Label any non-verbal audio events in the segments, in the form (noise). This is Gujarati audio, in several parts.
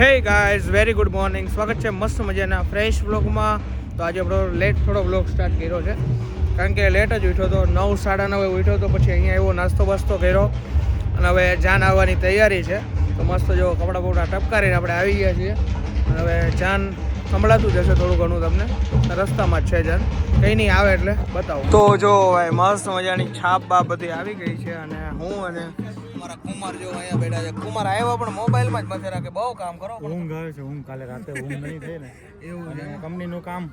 Hey guys very good morning સ્વાગત છે મસ્ત મજાના ફ્રેશ બ્લોગમાં તો આજે આપણો લેટ થોડો બ્લોગ સ્ટાર્ટ કર્યો છે. કારણ કે લેટ જ ઉઠ્યો હતો નવ, સાડા નવે ઉઠ્યો તો પછી અહીંયા એવો નાસ્તો બાસ્તો કર્યો. અને હવે જાન આવવાની તૈયારી છે. તો મસ્ત જો કપડાં બપડા ટપકારીને આપણે આવી ગયા છીએ. અને હવે જાન સંભળાતું જશે થોડું ઘણું તમને. રસ્તામાં જ છે જાન. કંઈ નહીં આવે એટલે બતાવો. તો જો ભાઈ મસ્ત મજાની છાપ બાપ બધી આવી ગઈ છે અને હું અને મારા કુમાર જો અહીંયા બેઠા છે. કુમાર આવ્યા પણ મોબાઈલમાં જ મથે રાખે બહુ કામ કરો ઊંઘ આવે છે ઊંઘ કાલે રાતે ઊંઘ નહીં થઈ ને. એવું છે કંપનીનું કામ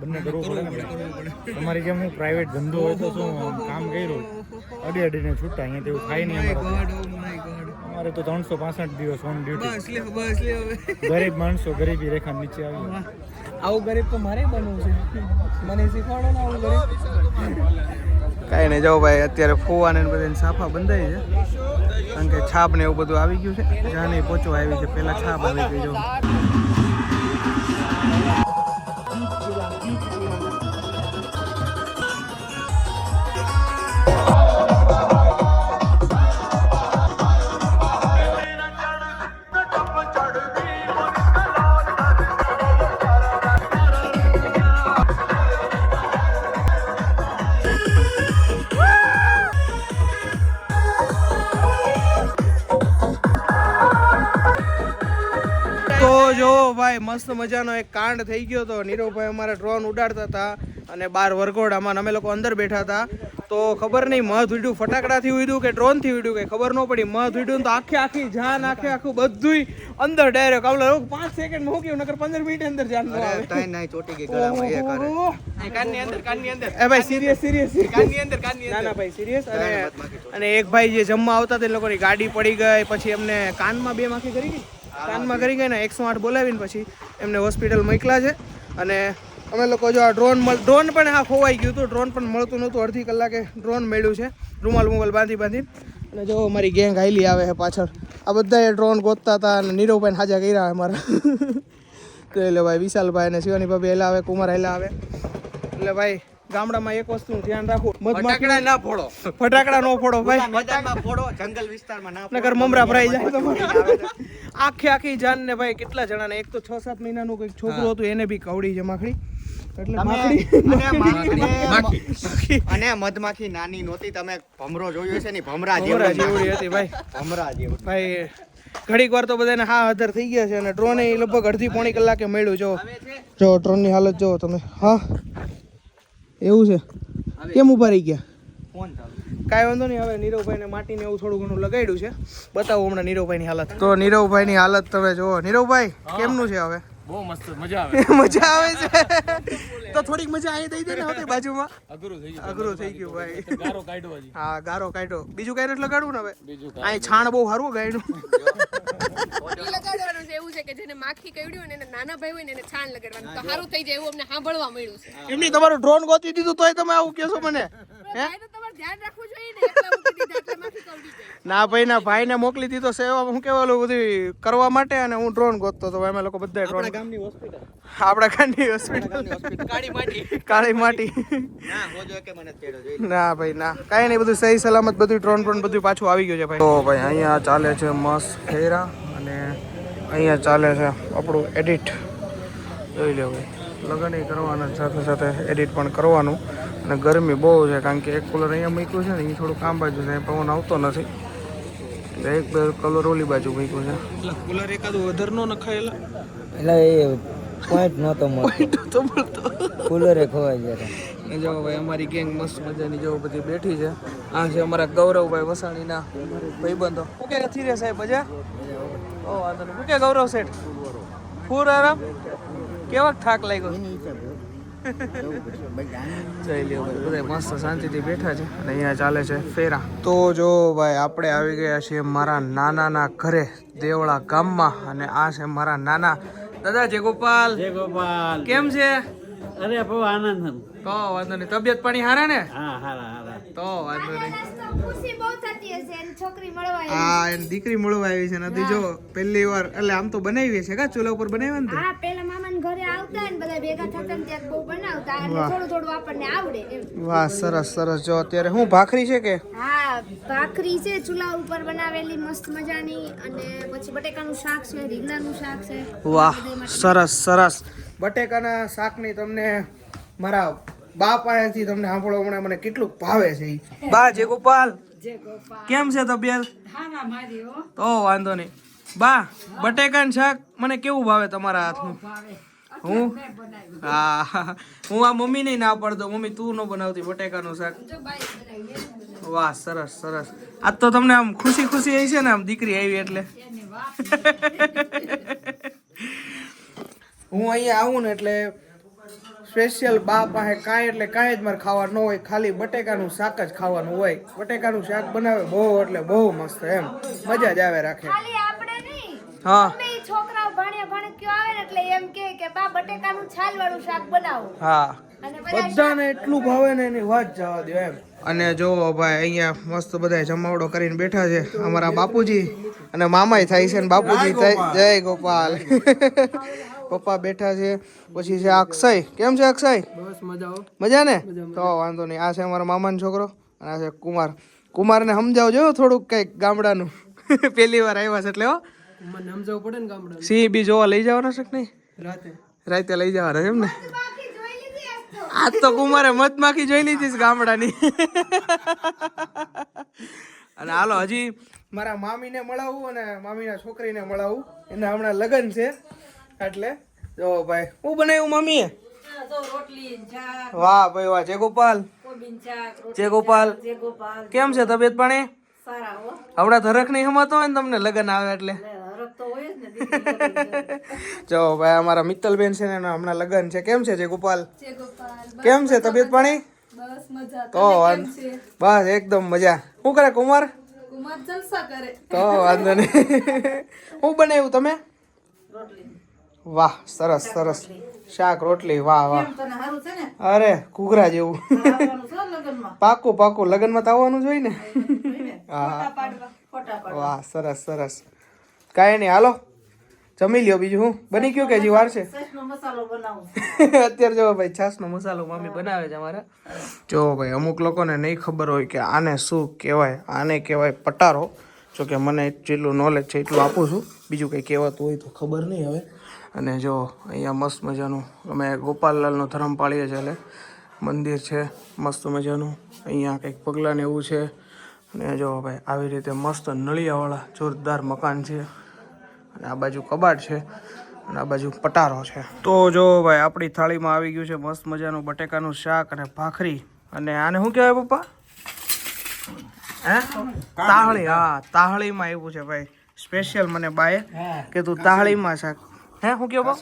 બંને કરવું પડે તમારી જેમ હું પ્રાઇવેટ ધંધો હોય તો શું કામ કર્યું? અડી અડીને છૂટા અહીંયા તેવું થાય નહીં અમારે તો ત્રણસો પાસઠ દિવસ ઓન ડ્યુટી બસ લે બસ લે હવે. ગરીબ માણસો ગરીબી રેખા નીચે આવી આવું ગરીબ તો મારે બનવું છે. મને શીખવાડો ને આવું ગરીબ. કાંઈ નહીં જાઓ ભાઈ અત્યારે ફોવા ને બધાને સાફા બંધાઈ છે. કારણ કે છાપ ને એવું બધું આવી ગયું છે. જ્યાં નહીં આવી છે. પહેલાં છાપ આવી ગઈ જો. તો જો ભાઈ મસ્ત મજાનો એક કાંડ થઈ ગયો હતો નીરવભાઈ અમારે ડ્રોન ઉડાડતા હતા અને બાર વરઘોડામાં અમે લોકો અંદર બેઠા હતા. તો ખબર નહીં મધ ઉડ્યું ફટાકડાથી ઉડ્યું કે ડ્રોનથી ઉડ્યું કે ખબર ન પડી. મધ ઉડ્યું તો આખે આખી જાન આખે આખું બધુંય અંદર ડાયરેક્ટ. આવલે પાંચ સેકન્ડ મૂક્યું નકર પંદર મિનિટ અંદર જાન ન આવે. અંદર એ ભાઈ સિરિયસ સિરિયસ ના ના ભાઈ સિરિયસ અને અને એક ભાઈ જે જમવા આવતા તે લોકોની ગાડી પડી ગઈ પછી એમને કાનમાં બે માખી કરી ગઈ? કાનમાં કરી ગઈને એકસો આઠ બોલાવીને પછી એમને હોસ્પિટલ મોકલા છે. અને અમે લોકો જો આ ડ્રોન ડ્રોન પણ હા ખોવાઈ ગયું હતું. ડ્રોન પણ મળતું નહોતું. અડધી કલાકે ડ્રોન મળ્યું છે. રૂમાલ મુમાલ બાંધી બાંધી. અને જો મારી ગેંગ હાઈલી આવે છે પાછળ. આ બધાએ ડ્રોન ગોતતા હતા અને નીરવભાઈને હાજા કર્યા અમારા. (laughs) તો એટલે ભાઈ વિશાલભાઈ અને શિવાની ભાભી એલા આવે, કુમાર એલા આવે. એટલે ભાઈ ગામડામાં એક વસ્તુનું ધ્યાન રાખવું. ફટાકડા ના ફોડો. ફટાકડા નો ફોડો ભાઈ. મેદાનમાં ફોડો જંગલ વિસ્તારમાં ના નગર મમરા ભરાઈ જાય તમારે. આખી આખી જાન ને ભાઈ કેટલા જણા ને એક તો છ સાત મહિનાનું કંઈક છોકરું હતું એને બી કવડી છે માખડી એટલે માખડી અને મધમાખી નાની નહોતી તમે ભમરો જોયો છે ને ભમરા જેવડી હતી. ભાઈ. ભમરા જેવું ભાઈ ઘડીક વાર તો બધાને હા હજાર થઈ ગયા છે અને ડ્રોન લગભગ અડધી પોણી કલાકે મળ્યું. જો જો ડ્રોનની હાલત જો તમે. હા. એવું છે? કેમ ઊભા રહી ગયા? ફોન કાંઈ વાંધો નહીં હવે નીરવભાઈને માટીને એવું થોડું ઘણું લગાડ્યું છે. બતાવો હમણાં નીરવભાઈની હાલત. તો નીરવભાઈની હાલત તમે જુઓ. નીરવભાઈ કેમનું છે હવે? બહુ મસ્ત મજા આવે. (laughs) મજા આવે છે? તો થોડીક મજા અહીં દઈ દે ને હવે બાજુમાં? અઘરું થઈ અઘરું થઈ ગયું ભાઈ. ગારો કાઢ્યો હા ગારો કાઢ્યો બીજું કાંઈ નથી લગાડવું ને હવે? બીજું અહીં છાણ બહુ સારું ગાયનું. લગાડવાનું છે એવું છે કે જેને માખી હોય ને એને નાના ભાઈ હોય ને એને છાણ લગાડવાનું. તો સારું થઈ જાય એવું અમને સાંભળવા મળ્યું છે. એમની તમારું ડ્રોન ગોતી દીધું તોય તમે આવું કહેશો મને. ભાઈ ધ્યાન રાખવું જોઈએ ને એકલા મૂકી દીધા એટલે માખી કવડી જાય. ના ભાઈ ના ભાઈને મોકલી દીધો સેવા હું કેવાલું બધું કરવા માટે અને હું ડ્રોન ગોતતો તો અમે લોકો બધા ડ્રોન ગામની હોસ્પિટલ આપણા ગામની હોસ્પિટલ કાળી માટી. કાળી માટી. ના હોજો કે મને તેડો જોઈ ના ભાઈ ના. કાંઈ નહીં બધું સહી સલામત બધું ડ્રોન ડ્રોન બધું પાછું આવી ગયું છે ભાઈ. તો ભાઈ અહીંયા ચાલે છે મસ્ત ફેરા. અને અહીંયા ચાલે છે આપણું એડિટ. જોઈ લે ભાઈ લગ્ન કરવાના સાથે સાથે એડિટ પણ કરવાનું. અને ગરમી બહુ છે કારણ કે એક કલર અહીંયા મૂક્યું છે ને એ થોડું કામ બાજુ છે પવન આવતો નથી. એટલે એક બે કલર ઓલી બાજુ મૂક્યું છે. એટલે કુલર એકાદું વધારે નો નખાયેલા એટલે એ પોઈન્ટ નહોતો મળતો. તો મળતો. કુલરે ખોવાઈ ગયા જો ભાઈ અમારી ગેંગ મસ્ત મજાની જો બધી બેઠી છે. આ છે અમારા ગૌરવભાઈ વસાણીના ભાઈબંધો. ઓકે કે નથી રે સાહેબ મજા? ઓ વાંધો નહીં. શું ગૌરવ શેઠ? ફૂર આરામ? કેવા થાક લાગ્યો? બધા મસ્ત શાંતિથી બેઠા છે અને અહીંયા ચાલે છે ફેરા. તો જો ભાઈ આપણે આવી ગયા છીએ મારા નાનાના ઘરે દેવળા ગામમાં. અને આ છે મારા નાના દાદા જય ગોપાલ. જય ગોપાલ. કેમ છે? અરે બહુ આનંદ તો વાંધો નહીં. તબિયત પાણી હારા ને? હા હારા હારા. તો વાંધો નહીં. ખુશી બહુ થતી હશે એની છોકરી મળવા આવી. દીકરી મળવા આવી છે નથી જો પહેલી વાર. એટલે આમ તો બનાવી છે કા? ચૂલા ઉપર બનાવ્યા ને તે? હા પેલા મામાના ઘરે આવતા આવતા ને બધા ભેગા થતા ને બહુ બનાવતા એટલે થોડું થોડું આપણને આવડે એમ. વાહ સરસ સરસ. જો અત્યારે હું ભાખરી છે કે? હા ભાખરી છે ચૂલા ઉપર બનાવેલી મસ્ત મજાની. અને પછી બટેકાનું શાક છે રીંગણાનું શાક છે. વાહ સરસ સરસ. બટેકાના શાકની તમને મારા બા પાસેથી તમને સાંભળો હમણાં મને કેટલું ભાવે છે બા જે ગોપાલ. કેમ છે તબિયત? તો વાંધો નહીં. બા બટેકાનું શાક મને કેવું ભાવે તમારા હાથનું? હું? હા. હું આ મમ્મી નહીં ના પડતો. મમ્મી તું ન બનાવતી બટેકાનું શાક. વાહ સરસ સરસ. આજ તો તમને આમ ખુશી ખુશી આવી છે ને આમ દીકરી આવી એટલે. હું અહીંયા આવું ને એટલે સ્પેશિયલ બા પાસે કાંઈ એટલે કાંઈ જ મારે ખાવાનું ન હોય. ખાલી બટેકાનું શાક જ ખાવાનું હોય. બટેકાનું શાક બનાવે બહુ એટલે બહુ મસ્ત એમ. મજા જ આવે રાખે. હા. ભાણિયા આવે ને એટલે એમ કે કે બા બટેકાનું છાલ વાળું શાક બનાવો. હા. બધા બધાને એટલું ભાવે ને એની વાત જવા દો એમ. અને જો ભાઈ અહીંયા મસ્ત બધા જમાવડો કરીને બેઠા છે અમારા બાપુજી અને મામાય થાય છે ને બાપુજી જય ગોપાલ. (laughs) પપ્પા બેઠા છે પછી છે અક્ષય. કેમ છે અક્ષય? બસ મજા મજા ને તો વાંધો નહીં. આ છે અમારા મામાનો છોકરો અને આ છે કુમાર. કુમારને સમજાવજો થોડુંક કંઈક ગામડાનું. (laughs) પહેલી વાર આવ્યા છે એટલે હો. સિંહ બી જોવા લઈ જવાના છે કે નહીં? રાતે. રાતે લઈ જવાના એમ ને? બાકી આજ તો. કુમારે મત માખી જોઈ લીધી ગામડાની. અને હાલો હજી મારા મામીને મળાવું અને મામીના છોકરીને મળાવું. એના હમણાં લગ્ન છે એટલે જો ભાઈ હું બનાવ્યું મમ્મીએ વાહ ભાઈ વાહ જય ગોપાલ જય ગોપાલ કેમ છે તબિયત પાણી? હમણાં ધરક નહીં હમાતો હોય ને તમને લગ્ન આવે એટલે? (laughs) જો ભાઈ અમારા મિત્તલબેન છે ને એના હમણાં લગ્ન છે. કેમ છે જે ગોપાલ. કેમ છે તબિયત પાણી? તો વાંધો બસ એકદમ મજા. શું કરે કુમાર તો વાંધો નહીં. (laughs) શું બનાવ્યું તમે? વાહ સરસ સરસ. શાક રોટલી. વાહ વાહ. અરે ઘૂઘરા જેવું. (laughs) પાકું પાકું. લગ્નમાં તો આવવાનું જ ને? હા. વાહ સરસ સરસ. કાંઈ નહીં. હાલો. જમી લ્યો બીજું હું? બની ગયું કે હજી વાર છે? (laughs) અત્યારે જો ભાઈ છાસનો મસાલો મમ્મી બનાવે છે અમારે. જો ભાઈ અમુક લોકોને નહીં ખબર હોય કે આને શું કહેવાય આને કહેવાય પટારો. જો કે મને જેટલું નોલેજ છે એટલું આપું છું. બીજું કંઈ કહેવાતું હોય તો ખબર નહીં હવે. અને જો અહીંયા મસ્ત મજાનું અમે ગોપાલલાલનું ધર્મ પાળીએ છીએ એટલે મંદિર છે મસ્ત મજાનું. અહીંયા કંઈક પગલાં ને એવું છે. અને જો ભાઈ આવી રીતે મસ્ત નળિયાવાળા જોરદાર મકાન છે. અને આ બાજુ કબાટ છે અને આ બાજુ પટારો છે. તો જો ભાઈ આપણી થાળીમાં આવી ગયું છે મસ્ત મજાનું બટેકાનું શાક અને ભાખરી. અને આને શું કહેવાય પપ્પા? હે? તાહળી. હા તાહળીમાં આવ્યું છે ભાઈ. સ્પેશિયલ મને બાએ કે તું તાહળીમાં શાક. હે શું કહો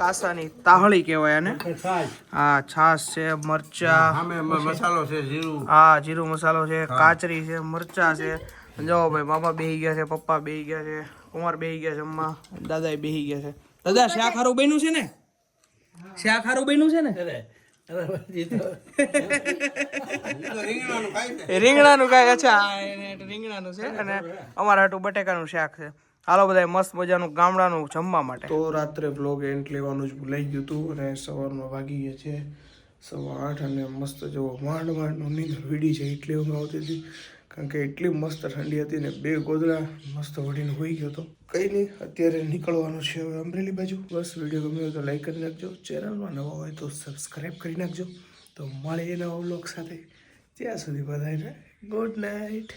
કાસાની તાહળી કહેવાય આને. હા છાશ છે મરચા. મસાલો છે જીરું. હા જીરું મસાલો છે કાચરી છે મરચા છે. જો ભાઈ મામા બેહી ગયા છે પપ્પા બેહી ગયા છે. કુમાર બેહી ગયા છે અમ્મા. દાદા બેહી ગયા છે. દાદા શાક હારું બન્યું છે ને? શાક હારું બન્યું છે ને? રીંગણાનું કાંઈ અચ્છા રીંગણાનું છે અને અમારા હાટું બટેકાનું શાક છે. હાલો બધા મસ્ત મજાનું ગામડાનું જમવા માટે. તો રાત્રે બ્લોગ એન્ટ લેવાનું જ ભૂલાઈ ગયું હતું અને સવારમાં વાગી ગયા છે. સવા આઠ અને મસ્ત જો માંડ માંડનું નીંદર વીડી છે એટલી ઊંઘ આવતી હતી. કારણ કે એટલી મસ્ત ઠંડી હતી ને બે ગોદડા મસ્ત વળીને હોઈ ગયો હતો. કંઈ નહીં, અત્યારે નીકળવાનું છે હવે અમરેલી બાજુ. બસ, વીડિયો ગમ્યો હોય તો લાઈક કરી નાખજો. ચેનલમાં નવા હોય તો સબસ્ક્રાઈબ કરી નાખજો. તો મળીએ નવા બ્લોગ સાથે. ત્યાં સુધી બધાને ગુડ નાઇટ